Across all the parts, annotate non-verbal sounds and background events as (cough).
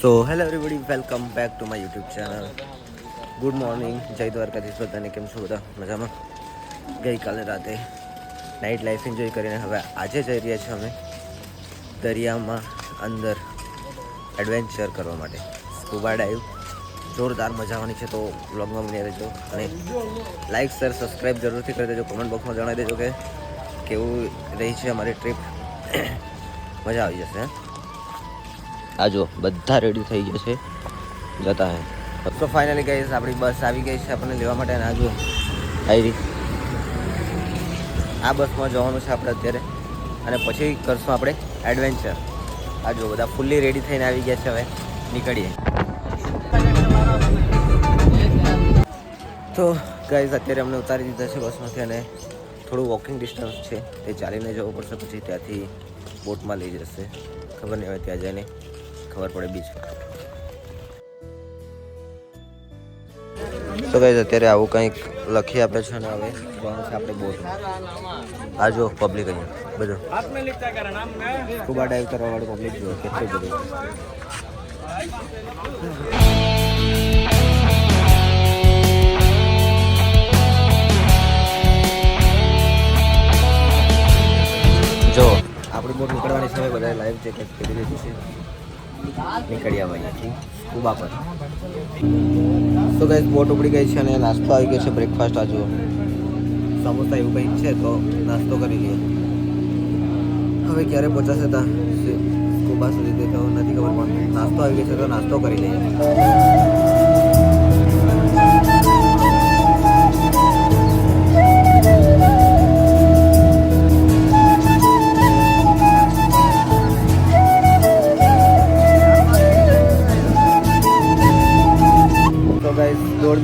So hello everybody welcome back to my YouTube channel good morning જય દ્વારકાધીશ બધાને કેમ છો બધા? મજામાં? ગઈકાલે રાતે નાઇટ લાઈફ એન્જોય કરીને હવે આજે જઈ રહ્યા છીએ અમે દરિયામાં અંદર એડવેન્ચર કરવા માટે. સ્કૂબા ડાઈવ જોરદાર મજા આવવાની છે તો બ્લોગમાં બની રહેજો. અને લાઈક શેર સબસ્ક્રાઈબ જરૂરથી કરી દેજો. કોમેન્ટ બોક્સમાં જણાવી દેજો કે કેવું રહી છે અમારી ટ્રીપ (coughs) મજા આવી જશે આ જો બધા રેડી થઈ ગયા છે. જતા હે. તો ફાઇનલી ગઈ આપણી બસ આવી ગઈ છે આપણને લેવા માટે આ જો આવી આ બસમાં જવાનું છે આપણે અત્યારે. અને પછી કરશું આપણે એડવેન્ચર આ જો બધા ફૂલ્લી રેડી થઈને આવી ગયા છે હવે. નીકળીએ. તો ગાઈઝ અત્યારે અમને ઉતારી દીધા છે બસમાંથી અને થોડું વોકિંગ ડિસ્ટન્સ છે. તે ચાલીને જવું પડશે પછી ત્યાંથી બોટમાં લઈ જશે. ખબર નહીં હવે ત્યાં જઈને. ખબર પડે બીજું. તો કઈ અત્યારે આવું કંઈક લખી આપે છે ને હવે જવાનું આપણે બોટ આ જો પબ્લિક અહીંયા. બધું. સ્કૂબા ડાઈવ કરવા વાળું પબ્લિક જુઓ, કેટલું બધું. જો આપણી બોટ નીકળવાની છે બધા લાઈવ જેકેટ કેટલી લીધી છે. નીકળી અહીંયાથી સ્કૂબા પર. તો ગાઈઝ બોટ ઉપડી ગઈ છે અને નાસ્તો આવી ગયો છે બ્રેકફાસ્ટ આ સમોસા એવું કંઈક છે તો નાસ્તો કરી લઈએ. હવે ક્યારે પહોંચાશે તા? સ્કૂબા સુધી તો નથી ખબર, પણ નાસ્તો આવી ગયો છે તો નાસ્તો કરી લઈએ.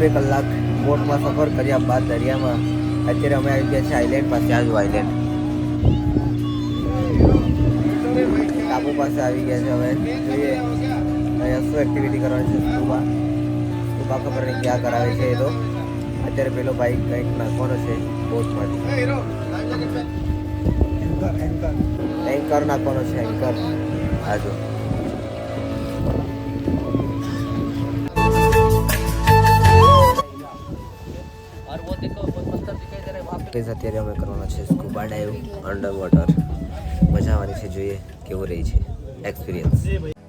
બે કલાક બોટમાં સફર કર્યા બાદ દરિયામાં અત્યારે અમે આવી ગયા છે આઈલેન્ડ પાસે આજુ આઈલેન્ડ ટાપુ પાસે આવી ગયા છે હવે. જોઈએ. અહીંયા શું એક્ટિવિટી કરવાની છે સ્કૂબા સ્કૂબા ખબર નહીં ક્યાં કરાવે છે એ તો. અત્યારે પેલો બાઇક કંઈક નાખવાનો છે બોટમાંથી. એન્કર નાખવાનો છે એન્કર આજુ પ્લીઝ અત્યારે અમે કરવાનો છે સ્કૂબા ડાઈવ અંડર વોટર મજા આવવાની છે, જોઈએ કેવું રહી છે. એક્સપિરિયન્સ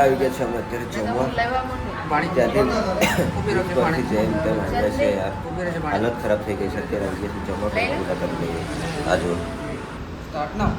તો આવી ગયા છે અમે અત્યારે જમવા. ત્યાંથી ઉપરથી જેમ તેમ આવ્યા છે યાર. હાલત ખરાબ થઈ ગઈ છે અત્યારે. આવી ગયા છે જમવા પૂરા કરી લઈએ આ જો Start now.